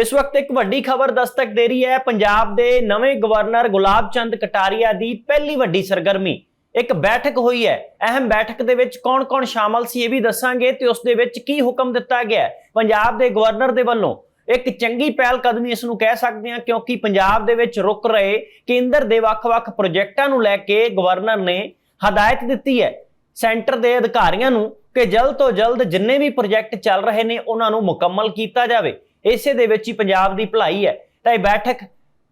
ਇਸ ਵਕਤ ਇੱਕ ਵੱਡੀ ਖਬਰ ਦਸਤਕ ਦੇ ਰਹੀ ਹੈ। ਪੰਜਾਬ ਦੇ ਨਵੇਂ ਗਵਰਨਰ ਗੁਲਾਬ ਚੰਦ ਕਟਾਰੀਆ ਦੀ ਪਹਿਲੀ ਵੱਡੀ ਸਰਗਰਮੀ। ਇੱਕ ਬੈਠਕ ਹੋਈ ਹੈ। ਅਹਿਮ ਬੈਠਕ ਦੇ ਵਿੱਚ ਕੌਣ-ਕੌਣ ਸ਼ਾਮਲ ਸੀ ਇਹ ਵੀ ਦੱਸਾਂਗੇ ਤੇ ਉਸ ਦੇ ਵਿੱਚ ਕੀ ਹੁਕਮ ਦਿੱਤਾ ਗਿਆ ਪੰਜਾਬ ਦੇ ਗਵਰਨਰ ਦੇ ਵੱਲੋਂ। ਇੱਕ ਚੰਗੀ ਪਹਿਲ ਕਦਮੀ ਇਸ ਨੂੰ ਕਹਿ ਸਕਦੇ ਹਾਂ ਕਿਉਂਕਿ ਪੰਜਾਬ ਦੇ ਵਿੱਚ ਰੁਕ ਰਹੇ ਕੇਂਦਰ ਦੇ ਵੱਖ-ਵੱਖ ਪ੍ਰੋਜੈਕਟਾਂ ਨੂੰ ਲੈ ਕੇ ਗਵਰਨਰ ਨੇ ਹਦਾਇਤ ਦਿੱਤੀ ਹੈ। ਸੈਂਟਰ ਦੇ ਅਧਿਕਾਰੀਆਂ ਨੂੰ ਕਿ ਜਲਦ ਤੋਂ ਜਲਦ ਜਿੰਨੇ ਵੀ ਪ੍ਰੋਜੈਕਟ ਚੱਲ ਰਹੇ ਨੇ ਉਹਨਾਂ ਨੂੰ ਮੁਕੰਮਲ ਕੀਤਾ ਜਾਵੇ। ਇਸੇ ਦੇ ਵਿੱਚ ਹੀ ਪੰਜਾਬ ਦੀ ਭਲਾਈ ਹੈ। ਤਾਂ ਇਹ ਬੈਠਕ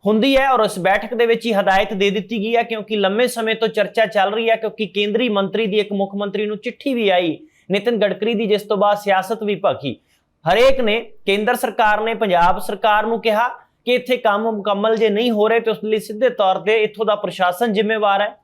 ਹੁੰਦੀ ਹੈ ਔਰ ਉਸ ਬੈਠਕ ਦੇ ਵਿੱਚ ਹੀ ਹਦਾਇਤ ਦੇ ਦਿੱਤੀ ਗਈ ਹੈ ਕਿਉਂਕਿ ਲੰਮੇ ਸਮੇਂ ਤੋਂ ਚਰਚਾ ਚੱਲ ਰਹੀ ਹੈ ਕਿਉਂਕਿ ਕੇਂਦਰੀ ਮੰਤਰੀ ਦੀ ਇੱਕ ਮੁੱਖ ਮੰਤਰੀ ਨੂੰ ਚਿੱਠੀ ਵੀ ਆਈ, ਨਿਤਿਨ ਗਡਕਰੀ ਦੀ, ਜਿਸ ਤੋਂ ਬਾਅਦ ਸਿਆਸਤ ਵੀ ਭਖੀ ਹਰੇਕ ਨੇ, ਕੇਂਦਰ ਸਰਕਾਰ ਨੇ, ਪੰਜਾਬ ਸਰਕਾਰ ਨੂੰ ਕਿਹਾ ਕਿ ਇੱਥੇ ਕੰਮ ਮੁਕੰਮਲ ਜੇ ਨਹੀਂ ਹੋ ਰਹੇ ਤੇ ਉਸ ਲਈ ਸਿੱਧੇ ਤੌਰ ਤੇ ਇੱਥੋਂ ਦਾ ਪ੍ਰਸ਼ਾਸਨ ਜ਼ਿੰਮੇਵਾਰ ਹੈ।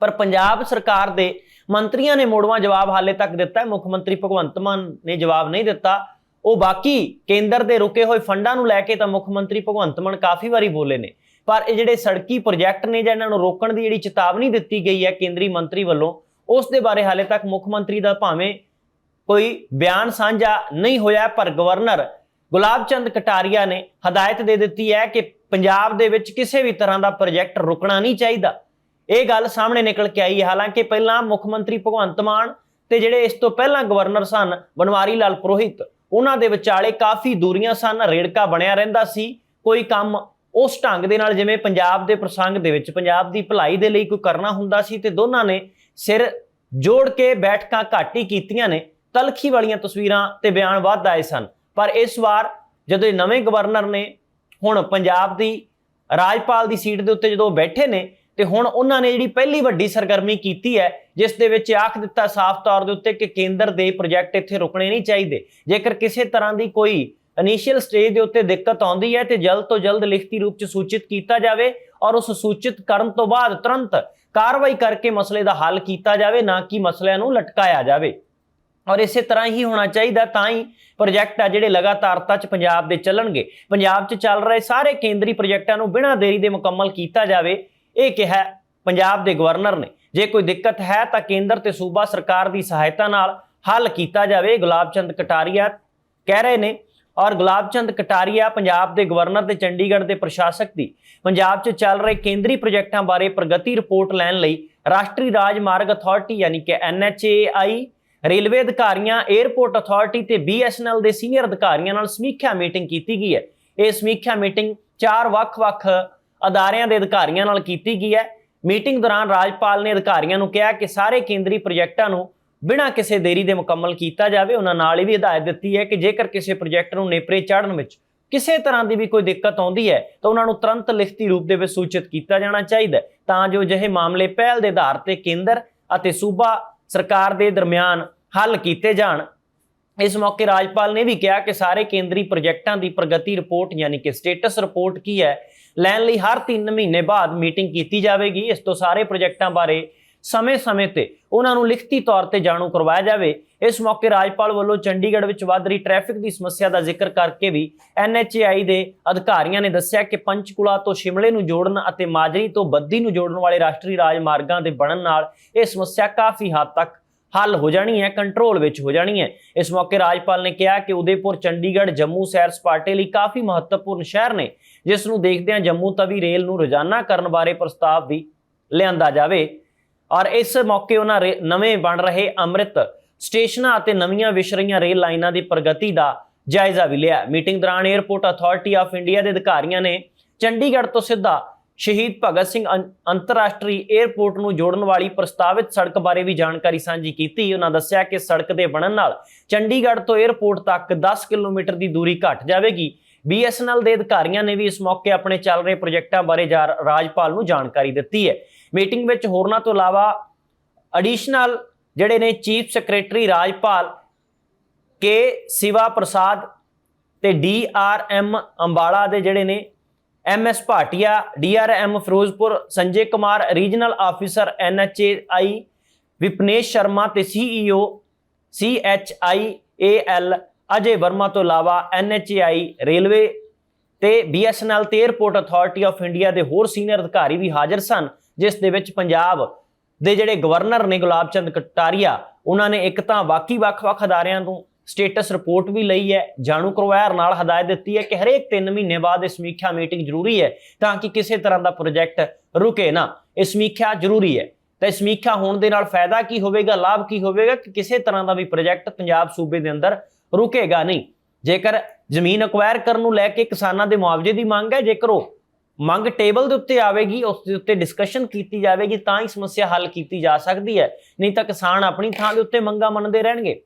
ਪਰ ਪੰਜਾਬ ਸਰਕਾਰ ਦੇ ਮੰਤਰੀਆਂ ਨੇ ਮੋੜਵਾ ਜਵਾਬ ਹਾਲੇ ਤੱਕ ਦਿੱਤਾ ਹੈ। ਮੁੱਖ ਮੰਤਰੀ ਭਗਵੰਤ ਮਾਨ ਨੇ ਜਵਾਬ ਨਹੀਂ ਦਿੱਤਾ। ਉਹ ਬਾਕੀ ਕੇਂਦਰ ਦੇ ਰੁਕੇ ਹੋਏ ਫੰਡਾਂ ਨੂੰ ਲੈ ਕੇ ਤਾਂ ਮੁੱਖ ਮੰਤਰੀ ਭਗਵੰਤ ਮਾਨ ਕਾਫੀ ਵਾਰੀ ਬੋਲੇ ਨੇ। ਪਰ ਇਹ ਜਿਹੜੇ ਸੜਕੀ ਪ੍ਰੋਜੈਕਟ ਨੇ ਜਾਂ ਇਹਨਾਂ ਨੂੰ ਰੋਕਣ ਦੀ ਜਿਹੜੀ ਚੇਤਾਵਨੀ ਦਿੱਤੀ ਗਈ ਹੈ ਕੇਂਦਰੀ ਮੰਤਰੀ ਵੱਲੋਂ, ਉਸ ਦੇ ਬਾਰੇ ਹਾਲੇ ਤੱਕ ਮੁੱਖ ਮੰਤਰੀ ਦਾ ਭਾਵੇਂ ਕੋਈ ਬਿਆਨ ਸਾਂਝਾ ਨਹੀਂ ਹੋਇਆ, ਪਰ ਗਵਰਨਰ ਗੁਲਾਬ ਚੰਦ ਕਟਾਰੀਆ ਨੇ ਹਦਾਇਤ ਦੇ ਦਿੱਤੀ ਹੈ ਕਿ ਪੰਜਾਬ ਦੇ ਵਿੱਚ ਕਿਸੇ ਵੀ ਤਰ੍ਹਾਂ ਦਾ ਪ੍ਰੋਜੈਕਟ ਰੁਕਣਾ ਨਹੀਂ ਚਾਹੀਦਾ। ਇਹ ਗੱਲ ਸਾਹਮਣੇ ਨਿਕਲ ਕੇ ਆਈ ਹੈ। ਹਾਲਾਂਕਿ ਪਹਿਲਾਂ ਮੁੱਖ ਮੰਤਰੀ ਭਗਵੰਤ ਮਾਨ ਤੇ ਜਿਹੜੇ ਇਸ ਤੋਂ ਪਹਿਲਾਂ ਗਵਰਨਰ ਸਨ ਬਨਵਾਰੀ ਲਾਲ ਪੁਰੋਹਿਤ ਉਹਨਾਂ ਦੇ ਵਿਚਾਲੇ ਕਾਫੀ ਦੂਰੀਆਂ ਸਨ, ਰੇੜਕਾ ਬਣਿਆ ਰਹਿੰਦਾ ਸੀ। ਕੋਈ ਕੰਮ ਉਸ ਢੰਗ ਦੇ ਨਾਲ ਜਿਵੇਂ ਪੰਜਾਬ ਦੇ ਪ੍ਰਸੰਗ ਦੇ ਵਿੱਚ ਪੰਜਾਬ ਦੀ ਭਲਾਈ ਦੇ ਲਈ ਕੋਈ ਕਰਨਾ ਹੁੰਦਾ ਸੀ ਤੇ ਦੋਨਾਂ ਨੇ ਸਿਰ ਜੋੜ ਕੇ ਬੈਠਕਾਂ ਘੱਟ ਹੀ ਕੀਤੀਆਂ ਨੇ। ਤਲਖੀ ਵਾਲੀਆਂ ਤਸਵੀਰਾਂ ਤੇ ਬਿਆਨ ਵੱਧ ਆਏ ਸਨ। ਪਰ ਇਸ ਵਾਰ ਜਦੋਂ ਇਹ ਨਵੇਂ ਗਵਰਨਰ ਨੇ ਹੁਣ ਪੰਜਾਬ ਦੀ ਰਾਜਪਾਲ ਦੀ ਸੀਟ ਦੇ ਉੱਤੇ ਜਦੋਂ ਬੈਠੇ ਨੇ ਤੇ ਹੁਣ ਉਹਨਾਂ ਨੇ ਜਿਹੜੀ ਪਹਿਲੀ ਵੱਡੀ ਸਰਗਰਮੀ ਕੀਤੀ ਹੈ, ਜਿਸ ਦੇ ਵਿੱਚ ਆਖ ਦਿੱਤਾ ਸਾਫ਼ ਤੌਰ ਦੇ ਉੱਤੇ ਕਿ ਕੇਂਦਰ ਦੇ ਪ੍ਰੋਜੈਕਟ ਇੱਥੇ ਰੁਕਣੇ ਨਹੀਂ ਚਾਹੀਦੇ। ਜੇਕਰ ਕਿਸੇ ਤਰ੍ਹਾਂ ਦੀ ਕੋਈ ਇਨੀਸ਼ੀਅਲ ਸਟੇਜ ਦੇ ਉੱਤੇ ਦਿੱਕਤ ਆਉਂਦੀ ਹੈ ਤੇ ਜਲਦ ਤੋਂ ਜਲਦ ਲਿਖਤੀ ਰੂਪ 'ਚ ਸੂਚਿਤ ਕੀਤਾ ਜਾਵੇ ਔਰ ਉਸ ਸੂਚਿਤ ਕਰਨ ਤੋਂ ਬਾਅਦ ਤੁਰੰਤ ਕਾਰਵਾਈ ਕਰਕੇ ਮਸਲੇ ਦਾ ਹੱਲ ਕੀਤਾ ਜਾਵੇ, ਨਾ ਕਿ ਮਸਲਿਆਂ ਨੂੰ ਲਟਕਾਇਆ ਜਾਵੇ। ਔਰ ਇਸੇ ਤਰ੍ਹਾਂ ਹੀ ਹੋਣਾ ਚਾਹੀਦਾ, ਤਾਂ ਹੀ ਪ੍ਰੋਜੈਕਟ ਆ ਜਿਹੜੇ ਲਗਾਤਾਰਤਾ 'ਚ ਪੰਜਾਬ ਦੇ ਚੱਲਣਗੇ। ਪੰਜਾਬ 'ਚ ਚੱਲ ਰਹੇ ਸਾਰੇ ਕੇਂਦਰੀ ਪ੍ਰੋਜੈਕਟਾਂ ਨੂੰ ਬਿਨਾਂ ਦੇਰੀ ਦੇ ਮੁਕੰਮਲ ਕੀਤਾ ਜਾਵੇ। ਇਹ ਕਿਹਾ ਪੰਜਾਬ ਦੇ ਗਵਰਨਰ ਨੇ, ਜੇ ਕੋਈ ਦਿੱਕਤ ਹੈ ਤਾਂ ਕੇਂਦਰ ਤੇ ਸੂਬਾ ਸਰਕਾਰ ਦੀ ਸਹਾਇਤਾ ਨਾਲ ਹੱਲ ਕੀਤਾ ਜਾਵੇ। ਗੁਲਾਬ ਚੰਦ ਕਟਾਰੀਆ ਕਹਿ ਰਹੇ ਨੇ, ਔਰ ਗੁਲਾਬ ਚੰਦ ਕਟਾਰੀਆ ਪੰਜਾਬ ਦੇ ਗਵਰਨਰ ਤੇ ਚੰਡੀਗੜ੍ਹ ਦੇ ਪ੍ਰਸ਼ਾਸਕ ਦੀ, ਪੰਜਾਬ 'ਚ ਚੱਲ ਰਹੇ ਕੇਂਦਰੀ ਪ੍ਰੋਜੈਕਟਾਂ ਬਾਰੇ ਪ੍ਰਗਤੀ ਰਿਪੋਰਟ ਲੈਣ ਲਈ ਰਾਸ਼ਟਰੀ ਰਾਜਮਾਰਗ ਅਥਾਰਟੀ ਯਾਨੀ ਕਿ NHAI ਰੇਲਵੇ ਅਧਿਕਾਰੀਆਂ 에ਅਰਪੋਰਟ ਅਥਾਰਟੀ ਤੇ BSNL ਦੇ ਸੀਨੀਅਰ ਅਧਿਕਾਰੀਆਂ ਨਾਲ ਸਮੀਖਿਆ ਮੀਟਿੰਗ ਕੀਤੀ ਗਈ ਹੈ। ਇਹ ਸਮੀਖਿਆ ਮੀਟਿੰਗ ਚਾਰ ਵੱਖ-ਵੱਖ ਅਦਾਰਿਆਂ ਦੇ ਅਧਿਕਾਰੀਆਂ ਨਾਲ ਕੀਤੀ ਗਈ ਹੈ। ਮੀਟਿੰਗ ਦੌਰਾਨ ਰਾਜਪਾਲ ਨੇ ਅਧਿਕਾਰੀਆਂ ਨੂੰ ਕਿਹਾ ਕਿ ਸਾਰੇ ਕੇਂਦਰੀ ਪ੍ਰੋਜੈਕਟਾਂ ਨੂੰ ਬਿਨਾਂ ਕਿਸੇ ਦੇਰੀ ਦੇ ਮੁਕੰਮਲ ਕੀਤਾ ਜਾਵੇ। ਉਹਨਾਂ ਨਾਲ ਇਹ ਵੀ ਹਦਾਇਤ ਦਿੱਤੀ ਹੈ ਕਿ ਜੇਕਰ ਕਿਸੇ ਪ੍ਰੋਜੈਕਟ ਨੂੰ ਨੇਪਰੇ ਚਾੜਨ ਵਿੱਚ ਕਿਸੇ ਤਰ੍ਹਾਂ ਦੀ ਵੀ ਕੋਈ ਦਿੱਕਤ ਆਉਂਦੀ ਹੈ, ਤਾਂ ਉਹਨਾਂ ਨੂੰ ਤੁਰੰਤ ਲਿਖਤੀ ਰੂਪ ਦੇ ਵਿੱਚ ਸੂਚਿਤ ਕੀਤਾ ਜਾਣਾ ਚਾਹੀਦਾ ਤਾਂ ਜੋ ਅਜਿਹੇ ਮਾਮਲੇ ਪਹਿਲ ਦੇ ਆਧਾਰ ਤੇ ਕੇਂਦਰ ਅਤੇ ਸੂਬਾ ਸਰਕਾਰ ਦੇ ਦਰਮਿਆਨ ਹੱਲ ਕੀਤੇ ਜਾਣ। ਇਸ ਮੌਕੇ ਰਾਜਪਾਲ ਨੇ ਵੀ ਕਿਹਾ ਕਿ ਸਾਰੇ ਕੇਂਦਰੀ ਪ੍ਰੋਜੈਕਟਾਂ ਦੀ ਪ੍ਰਗਤੀ ਰਿਪੋਰਟ, ਯਾਨੀ ਕਿ ਸਟੇਟਸ ਰਿਪੋਰਟ ਕੀ ਹੈ ਲੈਣ ਲਈ ਹਰ 3 ਮਹੀਨੇ ਬਾਅਦ ਮੀਟਿੰਗ ਕੀਤੀ ਜਾਵੇਗੀ। ਇਸ ਤੋਂ ਸਾਰੇ ਪ੍ਰੋਜੈਕਟਾਂ ਬਾਰੇ ਸਮੇਂ-ਸਮੇਂ ਤੇ ਉਹਨਾਂ ਨੂੰ ਲਿਖਤੀ ਤੌਰ ਤੇ ਜਾਣੂ ਕਰਵਾਇਆ ਜਾਵੇ। ਇਸ ਮੌਕੇ ਰਾਜਪਾਲ ਵੱਲੋਂ ਚੰਡੀਗੜ੍ਹ ਵਿੱਚ ਵੱਧ ਰਹੀ ਟ੍ਰੈਫਿਕ ਦੀ ਸਮੱਸਿਆ ਦਾ ਜ਼ਿਕਰ ਕਰਕੇ ਵੀ NHAI ਦੇ ਅਧਿਕਾਰੀਆਂ ਨੇ ਦੱਸਿਆ ਕਿ ਪੰਚਕੁਲਾ ਤੋਂ ਸ਼ਿਮਲੇ ਨੂੰ ਜੋੜਨ ਅਤੇ ਮਾਜਰੀ ਤੋਂ ਬੱਦੀ ਨੂੰ ਜੋੜਨ ਵਾਲੇ ਰਾਸ਼ਟਰੀ ਰਾਜਮਾਰਗਾਂ ਦੇ ਬਣਨ ਨਾਲ ਇਹ ਸਮੱਸਿਆ ਕਾਫੀ ਹੱਦ ਤੱਕ ਹੱਲ ਹੋ ਜਾਣੀ ਹੈ, ਕੰਟਰੋਲ ਵਿੱਚ ਹੋ ਜਾਣੀ ਹੈ। ਇਸ ਮੌਕੇ ਰਾਜਪਾਲ ਨੇ ਕਿਹਾ ਕਿ ਉਦੇਪੁਰ, ਚੰਡੀਗੜ੍ਹ, ਜੰਮੂ ਸੈਰ ਸਪਾਟੇ ਲਈ ਕਾਫੀ ਮਹੱਤਵਪੂਰਨ ਸ਼ਹਿਰ ਨੇ। ਜਿਸ ਨੂੰ ਦੇਖਦਿਆਂ ਜੰਮੂ ਤਵੀ ਰੇਲ ਨੂੰ ਰੋਜ਼ਾਨਾ ਕਰਨ ਬਾਰੇ ਪ੍ਰਸਤਾਵ ਵੀ ਲਿਆਂਦਾ ਜਾਵੇ। ਔਰ ਇਸ ਮੌਕੇ ਉਹਨਾਂ ਨਵੇਂ ਬਣ ਰਹੇ ਅੰਮ੍ਰਿਤ ਸਟੇਸ਼ਨਾਂ ਅਤੇ ਨਵੀਆਂ ਵਿਛ ਰਹੀਆਂ ਰੇਲ ਲਾਈਨਾਂ ਦੀ ਪ੍ਰਗਤੀ ਦਾ ਜਾਇਜ਼ਾ ਵੀ ਲਿਆ। ਮੀਟਿੰਗ ਦੌਰਾਨ 에ਅਰਪੋਰਟ ਅਥਾਰਟੀ ਆਫ ਇੰਡੀਆ ਦੇ ਅਧਿਕਾਰੀਆਂ ਨੇ ਚੰਡੀਗੜ੍ਹ ਤੋਂ ਸਿੱਧਾ ਸ਼ਹੀਦ ਭਗਤ ਸਿੰਘ ਅੰਤਰਰਾਸ਼ਟਰੀ 에ਅਰਪੋਰਟ ਨੂੰ ਜੋੜਨ ਵਾਲੀ ਪ੍ਰਸਤਾਵਿਤ ਸੜਕ ਬਾਰੇ ਵੀ ਜਾਣਕਾਰੀ ਸਾਂਝੀ ਕੀਤੀ। ਉਹਨਾਂ ਦੱਸਿਆ ਕਿ ਸੜਕ ਦੇ ਬਣਨ ਨਾਲ ਚੰਡੀਗੜ੍ਹ ਤੋਂ 에ਅਰਪੋਰਟ ਤੱਕ 10 ਕਿਲੋਮੀਟਰ ਦੀ ਦੂਰੀ ਘਟ ਜਾਵੇਗੀ। BSNL ਦੇ ਅਧਿਕਾਰੀਆਂ ਨੇ ਵੀ ਇਸ ਮੌਕੇ ਆਪਣੇ ਚੱਲ ਰਹੇ ਪ੍ਰੋਜੈਕਟਾਂ ਬਾਰੇ ਜਾ- ਰਾਜਪਾਲ ਨੂੰ ਜਾਣਕਾਰੀ ਦਿੱਤੀ ਹੈ। ਮੀਟਿੰਗ ਵਿੱਚ ਹੋਰਨਾਂ ਤੋਂ ਇਲਾਵਾ ਐਡੀਸ਼ਨਲ ਜਿਹੜੇ ਨੇ ਚੀਫ ਸੈਕਟਰੀ ਰਾਜਪਾਲ ਕੇ ਸਿਵਾ ਪ੍ਰਸਾਦ ਤੇ ਡੀਆਰਐਮ ਅੰਬਾਲਾ ਦੇ ਜਿਹੜੇ ਨੇ M S Bhatia D R M Firozpur, Sanjay Kumar, regional officer I, Vipnesh Sharma ਤੇ C E O C H I A L Ajay Verma ਤੋਂ ਇਲਾਵਾ N H A I, railway ਤੇ B S N L ਤੇ airport authority of India ਦੇ ਹੋਰ senior ਅਧਿਕਾਰੀ ਵੀ ਹਾਜ਼ਰ ਸਨ, ਜਿਸ ਦੇ ਵਿੱਚ ਪੰਜਾਬ ਦੇ ਜਿਹੜੇ ਗਵਰਨਰ ਨੇ ਗੁਲਾਬ ਚੰਦ ਕਟਾਰੀਆ, ਉਹਨਾਂ ਨੇ ਇੱਕ ਤਾਂ ਬਾਕੀ ਵੱਖ-ਵੱਖ ਅਦਾਰਿਆਂ ਤੋਂ ਸਟੇਟਸ ਰਿਪੋਰਟ ਵੀ ਲਈ ਹੈ, ਜਾਣੂ ਕਰਵਾਇਆ, ਨਾਲ ਹਦਾਇਤ ਦਿੱਤੀ ਹੈ ਕਿ ਹਰੇਕ 3 ਮਹੀਨੇ ਬਾਅਦ ਇਹ ਸਮੀਖਿਆ ਮੀਟਿੰਗ ਜ਼ਰੂਰੀ ਹੈ, ਤਾਂ ਕਿ ਕਿਸੇ ਤਰ੍ਹਾਂ ਦਾ ਪ੍ਰੋਜੈਕਟ ਰੁਕੇ ਨਾ, ਇਹ ਸਮੀਖਿਆ ਜ਼ਰੂਰੀ ਹੈ। ਤਾਂ ਸਮੀਖਿਆ ਹੋਣ ਦੇ ਨਾਲ ਫਾਇਦਾ ਕੀ ਹੋਵੇਗਾ, ਲਾਭ ਕੀ ਹੋਵੇਗਾ ਕਿ ਕਿਸੇ ਤਰ੍ਹਾਂ ਦਾ ਵੀ ਪ੍ਰੋਜੈਕਟ ਪੰਜਾਬ ਸੂਬੇ ਦੇ ਅੰਦਰ ਰੁਕੇਗਾ ਨਹੀਂ। ਜੇਕਰ ਜ਼ਮੀਨ ਅਕਵਾਇਰ ਕਰਨ ਨੂੰ ਲੈ ਕੇ ਕਿਸਾਨਾਂ ਦੇ ਮੁਆਵਜ਼ੇ ਦੀ ਮੰਗ ਹੈ, ਜੇਕਰ ਉਹ ਮੰਗ ਟੇਬਲ ਦੇ ਉੱਤੇ ਆਵੇਗੀ, ਉਸ ਦੇ ਉੱਤੇ ਡਿਸਕਸ਼ਨ ਕੀਤੀ ਜਾਵੇਗੀ, ਤਾਂ ਹੀ ਸਮੱਸਿਆ ਹੱਲ ਕੀਤੀ ਜਾ ਸਕਦੀ ਹੈ। ਨਹੀਂ ਤਾਂ ਕਿਸਾਨ ਆਪਣੀ ਥਾਂ ਦੇ ਉੱਤੇ ਮੰਗਾਂ ਮੰਨਦੇ ਰਹਿਣਗੇ।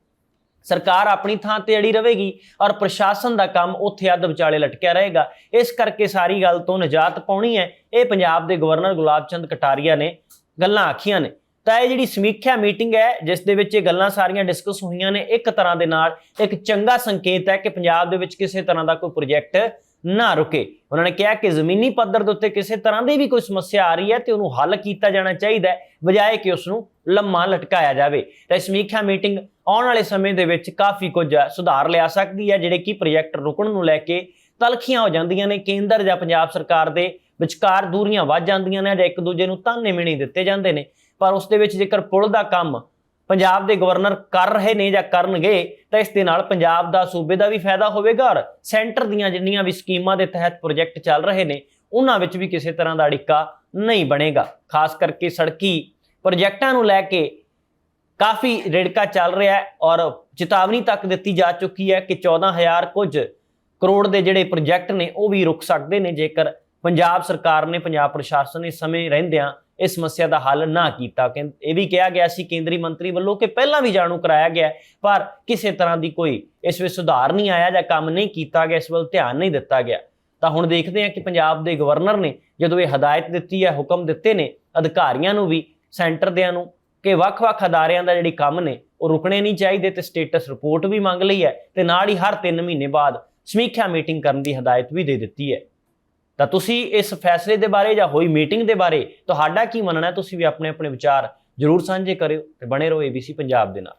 ਸਰਕਾਰ ਆਪਣੀ ਥਾਂ ਤੇ ਅੜੀ ਰਹੇਗੀ ਔਰ ਪ੍ਰਸ਼ਾਸਨ ਦਾ ਕੰਮ ਉੱਥੇ ਅੱਧ ਵਿਚਾਲੇ ਲਟਕਿਆ ਰਹੇਗਾ। ਇਸ ਕਰਕੇ ਸਾਰੀ ਗੱਲ ਤੋਂ ਨਿਜਾਤ ਪਾਉਣੀ ਹੈ। ਇਹ ਪੰਜਾਬ ਦੇ ਗਵਰਨਰ ਗੁਲਾਬ ਚੰਦ ਕਟਾਰੀਆ ਨੇ ਗੱਲਾਂ ਆਖੀਆਂ ਨੇ। ਤਾਂ ਇਹ ਜਿਹੜੀ ਸਮੀਖਿਆ ਮੀਟਿੰਗ ਹੈ, ਜਿਸ ਦੇ ਵਿੱਚ ਇਹ ਗੱਲਾਂ ਸਾਰੀਆਂ ਡਿਸਕਸ ਹੋਈਆਂ ਨੇ, ਇੱਕ ਤਰ੍ਹਾਂ ਦੇ ਨਾਲ ਇੱਕ ਚੰਗਾ ਸੰਕੇਤ ਹੈ ਕਿ ਪੰਜਾਬ ਦੇ ਵਿੱਚ ਕਿਸੇ ਤਰ੍ਹਾਂ ਦਾ ਕੋਈ ਪ੍ਰੋਜੈਕਟ ਨਾ ਰੁਕੇ। ਉਹਨਾਂ ਨੇ ਕਿਹਾ ਕਿ ਜ਼ਮੀਨੀ ਪੱਧਰ ਦੇ ਉੱਤੇ ਕਿਸੇ ਤਰ੍ਹਾਂ ਦੀ ਵੀ ਕੋਈ ਸਮੱਸਿਆ ਆ ਰਹੀ ਹੈ ਤੇ ਉਹਨੂੰ ਹੱਲ ਕੀਤਾ ਜਾਣਾ ਚਾਹੀਦਾ ਹੈ, ਬਜਾਏ ਕਿ ਉਸ ਨੂੰ ਲੰਮਾ ਲਟਕਾਇਆ ਜਾਵੇ। ਤਾਂ ਇਸ ਸਮੀਖਿਆ ਮੀਟਿੰਗ ਆਉਣ ਵਾਲੇ ਸਮੇਂ ਦੇ ਵਿੱਚ ਕਾਫੀ ਕੁਝ ਸੁਧਾਰ ਲਿਆ ਸਕਦੀ ਹੈ, ਜਿਹੜੇ ਕਿ ਪ੍ਰੋਜੈਕਟ ਰੁਕਣ ਨੂੰ ਲੈ ਕੇ ਤਲਖੀਆਂ ਹੋ ਜਾਂਦੀਆਂ ਨੇ। ਕੇਂਦਰ ਜਾਂ ਪੰਜਾਬ ਸਰਕਾਰ ਦੇ ਵਿਚਕਾਰ ਦੂਰੀਆਂ ਵੱਧ ਜਾਂਦੀਆਂ ਨੇ ਜਾਂ ਇੱਕ ਦੂਜੇ ਨੂੰ ਤਾਨੇ ਮਿਹਣੇ ਦਿੱਤੇ ਜਾਂਦੇ ਨੇ, ਪਰ ਉਸ ਦੇ ਵਿੱਚ ਜੇਕਰ ਪੁਲ ਦਾ ਕੰਮ ਪੰਜਾਬ ਦੇ ਗਵਰਨਰ ਕਰ ਰਹੇ ਨੇ ਜਾਂ ਕਰਨਗੇ, ਤਾਂ ਇਸ ਦੇ ਨਾਲ ਪੰਜਾਬ ਦਾ ਸੂਬੇ ਦਾ ਵੀ ਫਾਇਦਾ ਹੋਵੇਗਾ ਔਰ ਸੈਂਟਰ ਦੀਆਂ ਜਿੰਨੀਆਂ ਵੀ ਸਕੀਮਾਂ ਦੇ ਤਹਿਤ ਪ੍ਰੋਜੈਕਟ ਚੱਲ ਰਹੇ ਨੇ, ਉਹਨਾਂ ਵਿੱਚ ਵੀ ਕਿਸੇ ਤਰ੍ਹਾਂ ਦਾ ਅੜਿੱਕਾ ਨਹੀਂ ਬਣੇਗਾ। ਖਾਸ ਕਰਕੇ ਸੜਕੀ ਪ੍ਰੋਜੈਕਟਾਂ ਨੂੰ ਲੈ ਕੇ ਕਾਫੀ ਰੇੜਕਾ ਚੱਲ ਰਿਹਾ ਹੈ ਔਰ ਚੇਤਾਵਨੀ ਤੱਕ ਦਿੱਤੀ ਜਾ ਚੁੱਕੀ ਹੈ ਕਿ 14000 ਕੁਝ ਕਰੋੜ ਦੇ ਜਿਹੜੇ ਪ੍ਰੋਜੈਕਟ ਨੇ, ਉਹ ਵੀ ਰੁਕ ਸਕਦੇ ਨੇ, ਜੇਕਰ ਪੰਜਾਬ ਸਰਕਾਰ ਨੇ, ਪੰਜਾਬ ਪ੍ਰਸ਼ਾਸਨ ਨੇ ਸਮੇਂ ਰਹਿੰਦਿਆਂ ਇਸ ਸਮੱਸਿਆ ਦਾ ਹੱਲ ਨਾ ਕੀਤਾ। ਕਿ ਇਹ ਵੀ ਕਿਹਾ ਗਿਆ ਸੀ ਕੇਂਦਰੀ ਮੰਤਰੀ ਵੱਲੋਂ ਕਿ ਪਹਿਲਾਂ ਵੀ ਜਾਣੂ ਕਰਾਇਆ ਗਿਆ ਪਰ ਕਿਸੇ ਤਰ੍ਹਾਂ ਦੀ ਕੋਈ ਇਸ ਵਿੱਚ ਸੁਧਾਰ ਨਹੀਂ ਆਇਆ ਜਾਂ ਕੰਮ ਨਹੀਂ ਕੀਤਾ ਗਿਆ, ਇਸ ਵੱਲ ਧਿਆਨ ਨਹੀਂ ਦਿੱਤਾ ਗਿਆ। ਤਾਂ ਹੁਣ ਦੇਖਦੇ ਹਾਂ ਕਿ ਪੰਜਾਬ ਦੇ ਗਵਰਨਰ ਨੇ ਜਦੋਂ ਇਹ ਹਦਾਇਤ ਦਿੱਤੀ ਹੈ ਹੁਕਮ ਦਿੱਤੇ ਨੇ, ਅਧਿਕਾਰੀਆਂ ਨੂੰ ਵੀ ਸੈਂਟਰ ਦਿਆਂ ਨੂੰ ਕਿ ਵੱਖ-ਵੱਖ ਅਦਾਰਿਆਂ ਦਾ ਜਿਹੜੀ ਕੰਮ ਨੇ, ਉਹ ਰੁਕਣੇ ਨਹੀਂ ਚਾਹੀਦੇ ਤੇ ਸਟੇਟਸ ਰਿਪੋਰਟ ਵੀ ਮੰਗ ਲਈ ਹੈ ਤੇ ਨਾਲ ਹੀ ਹਰ 3 ਮਹੀਨੇ ਬਾਅਦ ਸਮੀਖਿਆ ਮੀਟਿੰਗ ਕਰਨ ਦੀ ਹਦਾਇਤ ਵੀ ਦੇ ਦਿੱਤੀ ਹੈ। ਤਾਂ ਤੁਸੀਂ ਇਸ ਫੈਸਲੇ ਦੇ ਬਾਰੇ ਜਾਂ ਹੋਈ ਮੀਟਿੰਗ ਦੇ ਬਾਰੇ ਤੁਹਾਡਾ ਕੀ ਮੰਨਣਾ ਹੈ? ਤੁਸੀਂ ਵੀ ਆਪਣੇ ਆਪਣੇ ਵਿਚਾਰ ਜਰੂਰ ਸਾਂਝੇ ਕਰਿਓ ਤੇ ਬਣੇ ਰਹੋ ABC ਪੰਜਾਬ ਦੇ ਨਾਲ।